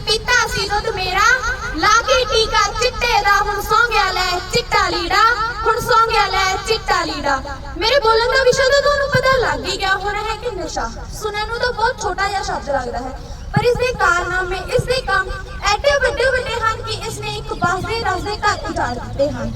ਪੀਤਾ ਸੀ ਦੁੱਧ ਮੇਰਾ। ਲਾ ਟੀਕਾ ਚਿੱਟੇ ਦਾ, ਹੁਣ ਸੌਂ ਗਿਆ ਲੈ ਚਿੱਟਾ ਲੀੜਾ, ਹੁਣ ਸੌਂ ਗਿਆ ਲੈ ਚਿੱਟਾ ਲੀੜਾ। ਮੇਰੇ ਬੋਲਣ ਦਾ ਵਿਸ਼ਾ ਤਾਂ ਤੁਹਾਨੂੰ ਪਤਾ ਲੱਗ ਹੀ ਗਿਆ ਹੋਣਾ ਹੈ ਕਿ ਨਸ਼ਾ। ਸੁਣਨ ਨੂੰ ਤਾਂ ਬਹੁਤ ਛੋਟਾ ਜਿਹਾ ਸ਼ਬਦ ਲੱਗਦਾ ਹੈ। ਪਰ ਇਸ ਦੇ ਕਾਰਨਾਮੇ, ਇਸ ਦੇ ਕੰਮ ਐਡੇ ਵੱਡੇ ਵੱਡੇ ਹਨ ਕਿ ਇਸ ਨੇ ਇੱਕ ਬਸਦੇ ਰਸਦੇ ਘਰ ਉਜਾੜ ਦਿੱਤੇ ਹਨ।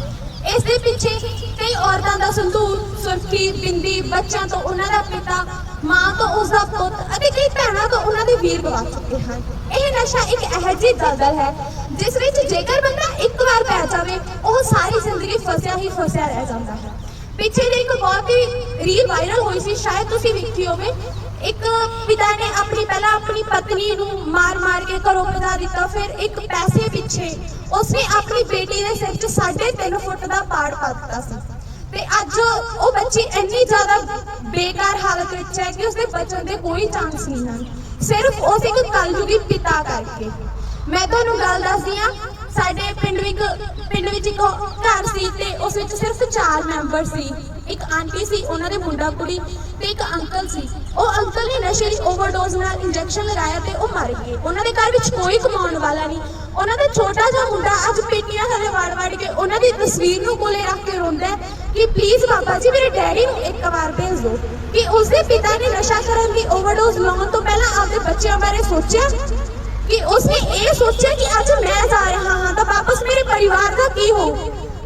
ਇਸ ਦੇ ਪਿੱਛੇ ਕਈ ਔਰਤਾਂ ਦਾ ਸੰਦੂਰ ਸੁਰਖੀ, ਬਿੰਦੀ, ਬੱਚਿਆਂ ਤੋਂ ਉਹਨਾਂ ਦਾ ਪਿਤਾ, ਮਾਂ ਤੋਂ ਉਸ ਦਾ ਪੁੱਤ ਅਤੇ ਕਈ ਭੈਣਾਂ ਤੋਂ ਉਹਨਾਂ ਦੇ ਵੀਰ ਗਵਾ ਚੁੱਕੇ ਹਨ। ਇਹ ਨਸ਼ਾ ਇੱਕ ਇਹੋ ਜਿਹੀ ਦਲਦਲ ਹੈ, ਜਿਸ ਵਿੱਚ ਜੇਕਰ ਬੰਦਾ ਇੱਕ ਵਾਰ ਪੈ ਜਾਵੇ, ਉਹ ਸਾਰੀ ਜ਼ਿੰਦਗੀ ਫਸਿਆ ਹੀ ਫਸਿਆ ਰਹਿ ਜਾਂਦਾ ਹੈ। ਪਿੱਛੇ ਜੇ ਇੱਕ ਬਹੁਤ ਹੀ ਰੀਲ ਵਾਇਰਲ ਹੋਈ ਸੀ, ਸ਼ਾਇਦ ਤੁਸੀਂ ਵੇਖੀ ਹੋਵੇ। ਇੱਕ ਪਿਤਾ ਨੇ ਪਤਨੀ ਨੂੰ ਮਾਰ-ਮਾਰ ਕੇ ਘਰੋਂ ਭਜਾ ਦਿੱਤਾ। ਫਿਰ ਇੱਕ ਪੈਸੇ ਪਿੱਛੇ ਉਸਨੇ ਆਪਣੀ ਬੇਟੀ ਦੇ ਸਿਰ 'ਚ 3.5 ਫੁੱਟ ਦਾ ਪਾੜ ਪਾ ਦਿੱਤਾ ਸੀ। ਤੇ ਅੱਜ ਉਹ ਬੱਚੀ ਇੰਨੀ ਜ਼ਿਆਦਾ ਬੇਕਾਰ ਹਾਲਤ ਵਿੱਚ ਹੈ ਕਿ ਉਸਦੇ ਬਚਣ ਦੇ ਕੋਈ ਚਾਂਸ ਨਹੀਂ ਹਨ। ਸਿਰਫ ਉਸ ਇੱਕ ਕਲਯੁਗੀ ਪਿਤਾ ਕਰਕੇ। ਮੈਂ ਤੁਹਾਨੂੰ ਗੱਲ ਦੱਸਦੀ ਆ ਸਾਡੇ ਪਿੰਡ ਵਿੱਚ ਪਿੰਡ ਵਿੱਚ ਇੱਕ ਘਰ ਸੀ ਤੇ ਉਸ ਵਿੱਚ ਸਿਰਫ 4 ਮੈਂਬਰ ਸੀ। ਇੱਕ ਆਂਟੀ ਸੀ, ਉਹਨਾਂ ਦੇ ਮੁੰਡਾ ਕੁੜੀ ਤੇ ਇੱਕ ਅੰਕਲ ਸੀ। ਉਹ ਅੰਕਲ ਨੇ ਨਸ਼ੇ ਦੀ ਓਵਰਡੋਜ਼ ਨਾਲ ਇੰਜੈਕਸ਼ਨ ਲਗਾਇਆ ਤੇ ਉਹ ਮਰ ਗਏ। ਉਹਨਾਂ ਦੇ ਘਰ ਵਿੱਚ ਕੋਈ ਕਮਾਉਣ ਵਾਲਾ ਨਹੀਂ। ਉਹਨਾਂ ਦਾ ਛੋਟਾ ਜਿਹਾ ਮੁੰਡਾ ਅੱਜ ਪੇਟੀਆਂ ਥੱਲੇ ਵੜ ਵੜ ਕੇ ਉਹਨਾਂ ਦੀ ਤਸਵੀਰ ਨੂੰ ਕੋਲੇ ਰੱਖ ਕੇ ਰੋਂਦਾ ਕਿ ਪਲੀਜ਼ ਬਾਬਾ ਜੀ, ਮੇਰੇ ਡੈਡੀ ਨੂੰ ਇੱਕ ਵਾਰ ਭੇਜ ਦਿਓ ਕਿ ਉਸਦੇ ਪਿਤਾ ਨੇ ਨਸ਼ਾ ਕਰਨ ਦੀ ਓਵਰਡੋਜ਼ ਲਾਉਣ ਤੋਂ ਪਹਿਲਾਂ ਆਪਣੇ ਬੱਚਿਆਂ ਬਾਰੇ ਸੋਚਿਆ? ਕਿ ਉਸਨੇ ਇਹ ਸੋਚਿਆ ਕਿ ਅੱਜ ਮੈਂ ਜਾ ਰਿਹਾ ਹਾਂ ਤਾਂ ਵਾਪਸ ਮੇਰੇ ਪਰਿਵਾਰ ਦਾ ਕੀ ਹੋ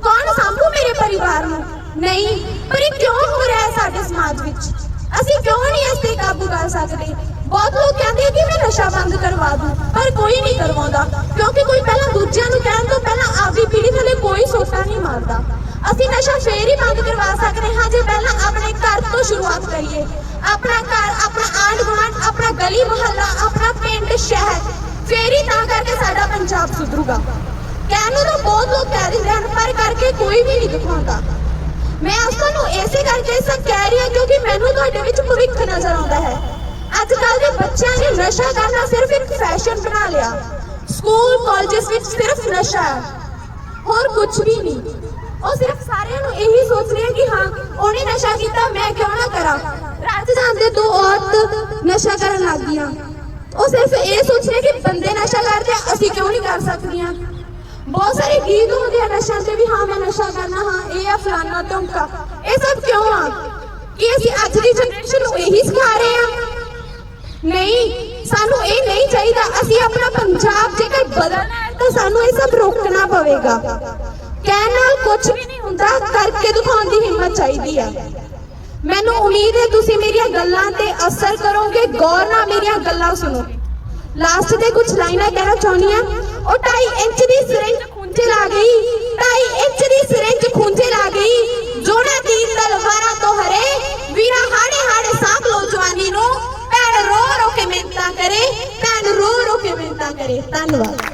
ਕੌਣ ਸੰਭੂ ਮੇਰੇ ਪਰਿਵਾਰ ਨੂੰ? ਨਹੀਂ, ਪਰ ਇਹ ਕਿਉਂ ਹੋ ਰਿਹਾ ਹੈ ਸਾਡੇ ਸਮਾਜ ਵਿੱਚ? ਅਸੀਂ ਕਿਉਂ ਨਹੀਂ ਇਸ ਤੇ ਕਾਬੂ ਕਰ ਸਕਦੇ? ਬਹੁਤ ਲੋਕ ਕਹਿੰਦੇ ਕਿ ਮੈਂ ਨਸ਼ਾ ਬੰਦ ਕਰਵਾ ਦੂੰ, ਪਰ ਕੋਈ ਨਹੀਂ ਕਰਵਾਉਂਦਾ, ਕਿਉਂਕਿ ਕੋਈ ਪਹਿਲਾਂ ਦੂਜਿਆਂ ਨੂੰ ਕਹਿਣ ਤੋਂ ਪਹਿਲਾਂ ਆਪਦੀ ਪੀੜ੍ਹੀ ਥੱਲੇ ਕੋਈ ਸੋਟਾ ਨਹੀਂ ਮਾਰਦਾ। ਅਸੀਂ ਨਸ਼ਾ ਫੇਰ ਹੀ ਬੰਦ ਕਰਵਾ ਸਕਦੇ ਹਾਂ ਜੇ ਪਹਿਲਾਂ ਆਪਣੇ ਘਰ ਤੋਂ ਸ਼ੁਰੂਆਤ ਕਰੀਏ। ਆਪਣਾ ਘਰ, ਆਪਣਾ ਆਂਢ ਗੁਆਂਢ ਆਪਣਾ ਗਲੀ ਮੁਹੱਲਾ, ਆਪਣਾ ਪਿੰਡ, ਸ਼ਹਿਰ, ਫੇਰ ਹੀ ਤਾਂ ਕਰਕੇ ਸਾਡਾ ਪੰਜਾਬ ਸੁਧਰੂਗਾ। ਕਹਿਣ ਨੂੰ ਤਾਂ ਬਹੁਤ ਲੋਕ ਕਹਿ ਦਿੰਦੇ ਹਨ, ਪਰ ਕਰਕੇ ਕੋਈ ਵੀ ਨਹੀਂ ਦਿਖਾਉਂਦਾ। ਮੈਂ ਅੱਜ ਤੁਹਾਨੂੰ ਇਸੇ ਕਰਕੇ ਸਭ ਕਹਿ ਰਹੀ ਹਾਂ ਕਿਉਂਕਿ ਮੈਨੂੰ ਤੁਹਾਡੇ ਵਿੱਚ ਭਵਿੱਖ ਨਜ਼ਰ ਆਉਂਦਾ ਹੈ। ਅੱਜ ਕੱਲ ਦੇ ਬੱਚਿਆਂ ਨੇ ਨਸ਼ਾ ਕਰਨਾ ਸਿਰਫ ਇੱਕ ਫੈਸ਼ਨ ਬਣਾ ਲਿਆ। ਸਕੂਲ ਕਾਲਜਸ ਵਿੱਚ ਸਿਰਫ ਨਸ਼ਾ ਹੋਰ ਕੁਝ ਵੀ ਨਹੀਂ। ਉਹ ਸਿਰਫ ਸਾਰਿਆਂ ਨੂੰ ਇਹੀ ਸੋਚ ਰਹੇ ਕਿ ਹਾਂ, ਉਹਨੇ ਨਸ਼ਾ ਕੀਤਾ, ਮੈਂ ਕਿਉਂ ਨਾ ਕਰਾਂ? ਰਾਤ ਜਾਂਦੇ ਦੋ ਔਰਤ ਨਸ਼ਾ ਕਰਨ ਲੱਗ ਗਈਆਂ। ਉਹ ਸਿਰਫ ਇਹ ਸੋਚ ਰਹੇ ਕਿ ਬੰਦੇ ਨਸ਼ਾ ਕਰਦੇ ਅਸੀਂ ਕਿਉਂ ਨਹੀਂ ਕਰ ਸਕਦੀਆਂ? ਬਹੁਤ ਸਾਰੇ ਗੀਤ ਹੁੰਦੇ ਆ ਨਸ਼ਾ ਤੇ ਵੀ, ਹਾਂ, ਮੈਂ ਨਸ਼ਾ ਕਰਨਾ, ਹਾਂ ਇਹ ਆ ਫਲਾਨਾ ਧਮਕਾ? ਇਹ ਸਭ ਕਿਉਂ ਆ? ਕਿ ਅਸੀਂ ਅੱਜ ਦੀ ਜਨਰੇਸ਼ਨ ਨੂੰ ਇਹੀ ਸਿਖਾ ਰਹੇ ਆ? ਨਹੀਂ, ਸਾਨੂੰ ਇਹ ਨਹੀਂ ਚਾਹੀਦਾ। ਅਸੀਂ ਆਪਣਾ ਪੰਜਾਬ ਜੇਕਰ ਬਦਲਣਾ ਹੈ, ਤਾਂ ਸਾਨੂੰ ਇਹ ਸਭ ਰੋਕਣਾ ਪਵੇਗਾ। ਕਹਿਣ ਨਾਲ ਕੁਝ ਵੀ ਨਹੀਂ ਹੁੰਦਾ, ਕਰਕੇ ਦਿਖਾਉਣ ਦੀ ਹਿੰਮਤ ਚਾਹੀਦੀ ਹੈ ਮੈਨੂੰ ਉਮੀਦ ਹੈ ਤੁਸੀਂ ਮੇਰੀਆਂ ਗੱਲਾਂ ਤੇ ਅਸਰ ਕਰੋਗੇ। ਗੌਰ ਨਾਲ ਮੇਰੀਆਂ ਗੱਲਾਂ ਸੁਣੋ। ਲਾਸਟ ਤੇ ਕੁਝ ਲਾਈਨਾਂ ਕਹਿਣਾ ਚਾਹੁੰਦੀ ਆ ਉਹ 2.5 ਇੰਚ ਦੀ ਸਿਰਿੰਜ ਖੂੰਜੇ ਲਾ ਗਈ 2.5 ਇੰਚ ਦੀ ਸਿਰਿੰਜ ਖੂੰਜੇ ਲਾ ਗਈ, ਜੋੜਾ ਤੀਰ ਤਲਵਾਰਾਂ ਤੋਂ ਹਰੇ, ਵੀਰਾ ਹਾੜੇ ਹਾੜੇ ਸਾਂਭ ਲੋ ਜਵਾਨੀ ਨੂੰ, ਭੈਣ ਰੋ ਰੋ ਕੇ ਮਿੰਤਾ ਕਰੇ, ਭੈਣ ਰੋ ਰੋ ਕੇ ਮਿੰਤਾ ਕਰੇ। ਧੰਨਵਾਦ।